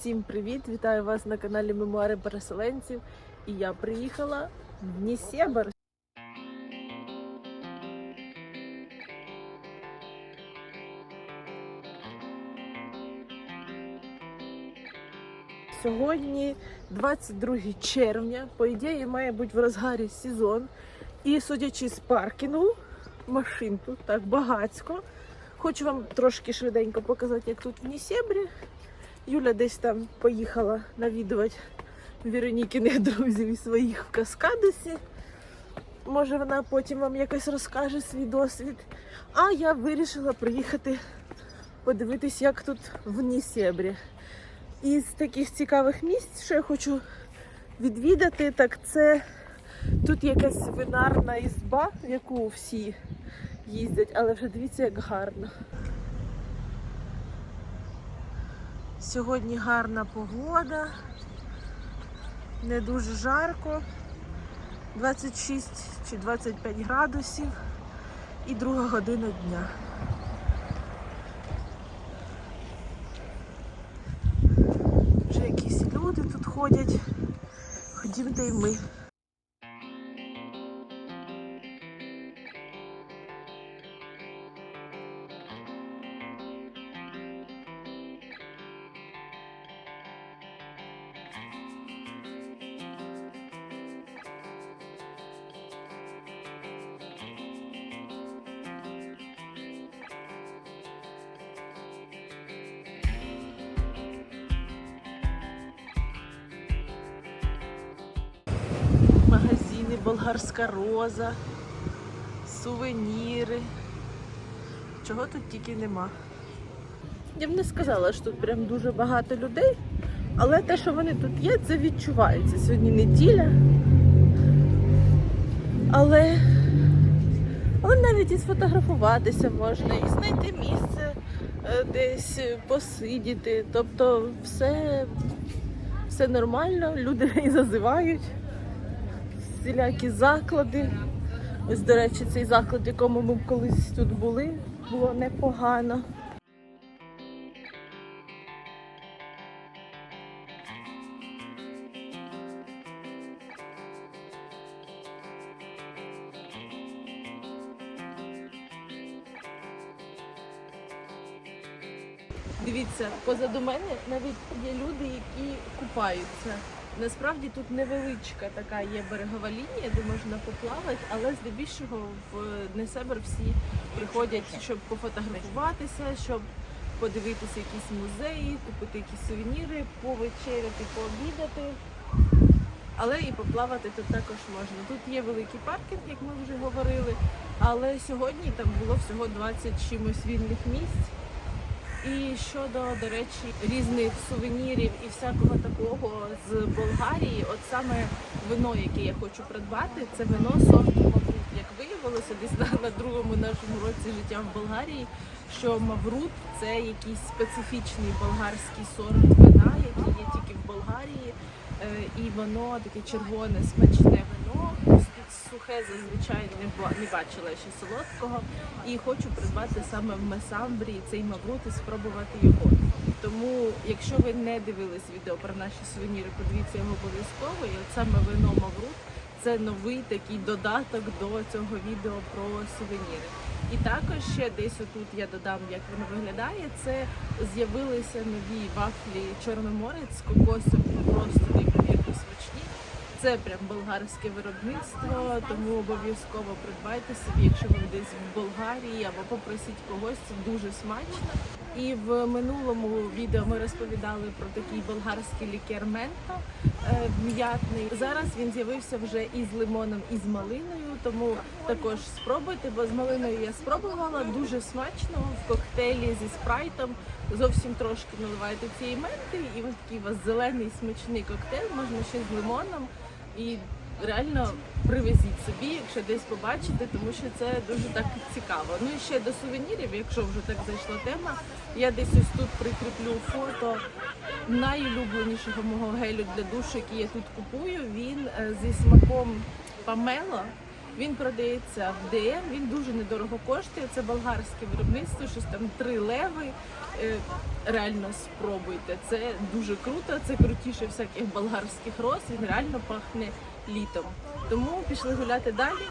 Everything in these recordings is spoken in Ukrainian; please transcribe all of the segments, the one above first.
Всім привіт! Вітаю вас на каналі Мемуари переселенців. І я приїхала в Нісєбр. Сьогодні 22 червня. По ідеї, має бути в розгарі сезон. І судячи з паркінгу, машин тут так багацько. Хочу вам трошки швиденько показати, як тут в Нісєбрі. Юля десь там поїхала навідувати Веронікіних друзів і своїх в Каскадесі. Може, вона потім вам якось розкаже свій досвід. А я вирішила приїхати подивитись, як тут в Нісєбрі. Із таких цікавих місць, що я хочу відвідати, так це тут якась винарна ізба, в яку всі їздять, але вже дивіться, як гарно. Сьогодні гарна погода, не дуже жарко, 26 чи 25 градусів і друга година дня. Вже якісь люди тут ходять. Ходімте й ми. Болгарська роза, сувеніри. Чого тут тільки нема. Я б не сказала, що тут прям дуже багато людей, але те, що вони тут є, це відчувається. Сьогодні неділя. Але, але навіть і сфотографуватися можна, і знайти місце е, десь посидіти. Тобто все, все нормально, люди і зазивають всілякі заклади. Ось, до речі, цей заклад, якому ми колись тут були, було непогано. Дивіться, позаду мене навіть є люди, які купаються. Насправді тут невеличка така є берегова лінія, де можна поплавати, але здебільшого в Несебр всі приходять, щоб пофотографуватися, щоб подивитися якісь музеї, купити якісь сувеніри, повечеряти, пообідати. Але і поплавати тут також можна. Тут є великий паркінг, як ми вже говорили, але сьогодні там було всього 20 чимось вільних місць. І щодо, до речі, різних сувенірів і всякого такого з Болгарії, от саме вино, яке я хочу придбати, це вино сорту Маврут. Як виявилося, десь на, на другому нашому році життя в Болгарії, що Маврут це якийсь специфічний болгарський сорт вина, який є тільки в Болгарії. Е, І воно таке червоне, смачне вино. Сухе зазвичай не бачила ще солодкого. І хочу придбати саме в Месамбрії цей маврут і спробувати його. Тому, якщо ви не дивились відео про наші сувеніри, подивіться його обов'язково. І от саме вино Маврут це новий такий додаток до цього відео про сувеніри. І також ще десь отут я додам, як воно виглядає. Це з'явилися нові вафлі Чорноморець з кокосом, просто неймовірно смачні. Це прям болгарське виробництво, тому обов'язково придбайте собі, якщо ви десь в Болгарії або попросіть когось, це дуже смачно. І в минулому відео ми розповідали про такий болгарський лікер мента е, м'ятний. Зараз він з'явився вже і з лимоном, і з малиною. Тому також спробуйте, бо з малиною я спробувала дуже смачно в коктейлі зі спрайтом. Зовсім трошки наливаєте цієї менти, і ось такий у вас зелений смачний коктейль, можна ще з лимоном. І реально привезіть собі, якщо десь побачите, тому що це дуже так цікаво. Ну і ще до сувенірів, якщо вже так зайшла тема, я десь ось тут прикріплю фото найулюбленішого мого гелю для душу, який я тут купую. Він е, зі смаком памело. Він продається в ДМ, він дуже недорого коштує. Це болгарське виробництво, щось там три леви. Е, Реально спробуйте. Це дуже круто, це крутіше всяких болгарських роз. Він реально пахне літом. Тому пішли гуляти далі.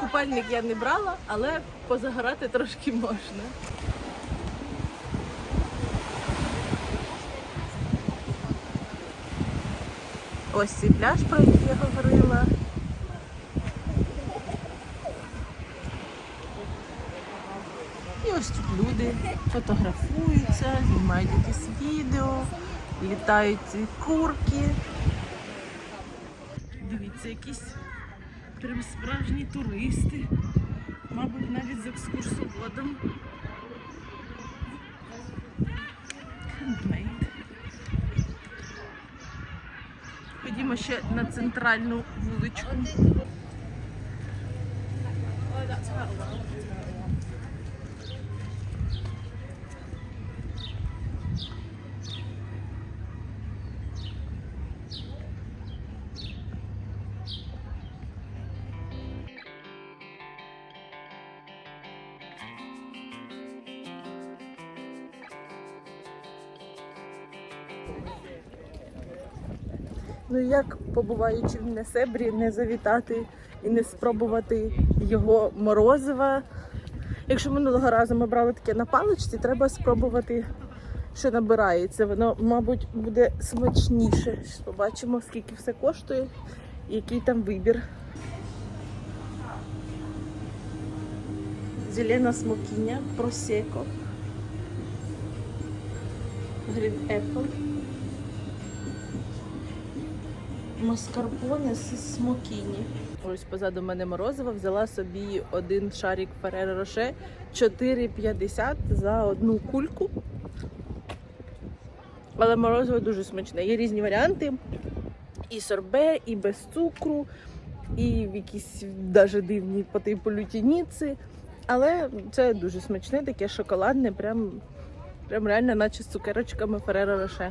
Купальник я не брала, але позагорати трошки можна. Ось цей пляж, про який я говорила. І ось тут люди фотографуються, знімають якісь відео, літають ці курки. Дивіться, якісь прям справжні туристи. Мабуть, навіть з екскурсоводом. Ходімо ще на центральну вуличку. Ну як побуваючи в Несебрі, не завітати і не спробувати його морозива. Якщо минулого разу ми брали таке на паличці, треба спробувати, що набирається. Воно, мабуть, буде смачніше. Побачимо, скільки все коштує який там вибір. Зелена смокіня, просеко. Green Apple. Маскарпоне з смокіні. Ось позаду мене морозиво взяла собі один шарик Ferrero Rocher 4,50 за одну кульку. Але морозиво дуже смачне. Є різні варіанти. І сорбе, і без цукру, і в якісь навіть дивні по типу лютініці. Але це дуже смачне, таке шоколадне, прям, прям реально, наче з цукерочками Ferrero Rocher.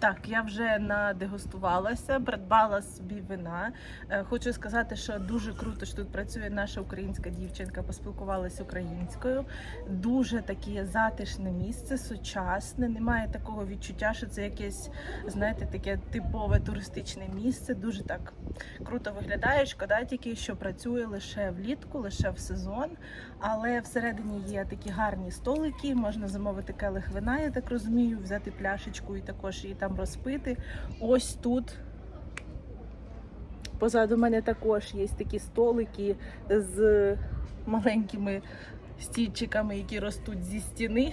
Так, я вже надегустувалася, придбала собі вина. Е, Хочу сказати, що дуже круто, що тут працює наша українська дівчинка, поспілкувалася українською. Дуже таке затишне місце, сучасне. Немає такого відчуття, що це якесь, знаєте, таке типове туристичне місце. Дуже так круто виглядає. Шкода тільки, що працює лише влітку, лише в сезон. Але всередині є такі гарні столики. Можна замовити келих вина, я так розумію, взяти пляшечку і також її там розпити. Ось тут. Позаду мене також є такі столики з маленькими стільчиками, які ростуть зі стіни.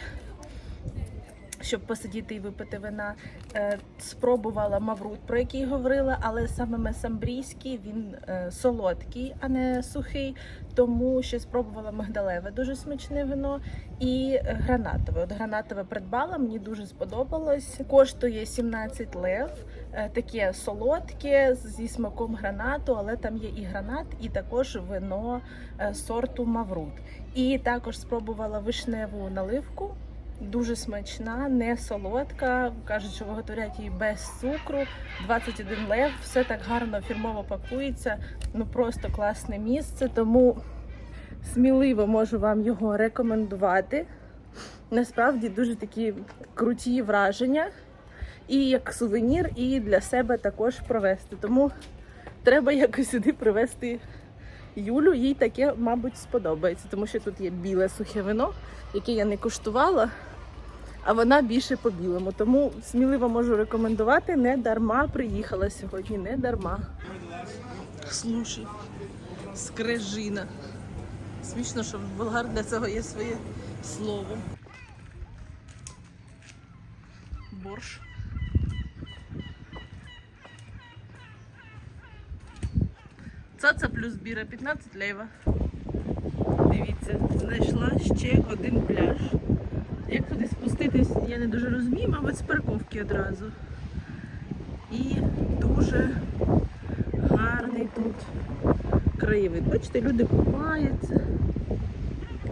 Щоб посидіти і випити вина. Е, Спробувала маврут, про який говорила, але саме месамбрійський він е, солодкий, а не сухий. Тому ще спробувала мигдалеве, дуже смачне вино, і гранатове. От гранатове придбала, мені дуже сподобалось. Коштує 17 лев. Е, Таке солодке зі смаком гранату, але там є і гранат, і також вино сорту Маврут. І також спробувала вишневу наливку. Дуже смачна, не солодка. Кажуть, що виготовляють її без цукру. 21 лев. Все так гарно фірмово пакується. Ну просто класне місце. Тому сміливо можу вам його рекомендувати. Насправді дуже такі круті враження. І як сувенір, і для себе також провести. Тому треба якось сюди привезти Юлю. Їй таке, мабуть, сподобається, тому що тут є біле сухе вино, яке я не куштувала, а вона більше по білому. Тому сміливо можу рекомендувати. Не дарма приїхала сьогодні, не дарма. Слушай, скрежина. Смішно, що в болгар для цього є своє слово. Борщ. Цаца плюс біра 15 лева. Дивіться, знайшла ще один пляж. Як туди спуститись, я не дуже розумію, мабуть, з парковки одразу. І дуже гарний тут краєвид. Бачите, люди купаються.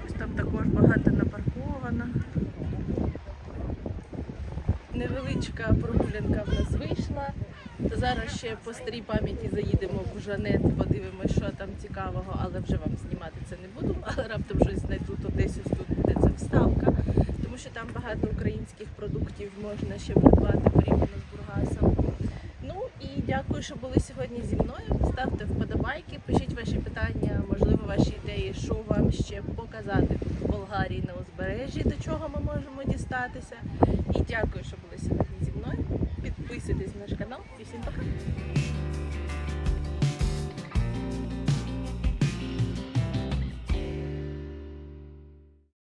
Ось там також багато напарковано. Невеличка прогулянка в нас вийшла. Зараз ще по старій пам'яті заїдемо в Жанет, подивимося, що там цікавого, але вже вам знімати це не буду. Але раптом щось знайду, то десь ось тут буде ця вставка, тому що там багато українських продуктів можна ще придбати порівняно з Бургасом. Ну і дякую, що були сьогодні зі мною. Ставте вподобайки, пишіть ваші питання, можливо, ваші ідеї, що вам ще показати тут в Болгарії на узбережжі, до чого ми можемо дістатися. І дякую, що були сьогодні зі мною. Підписуйтесь на наш канал. І всім пока!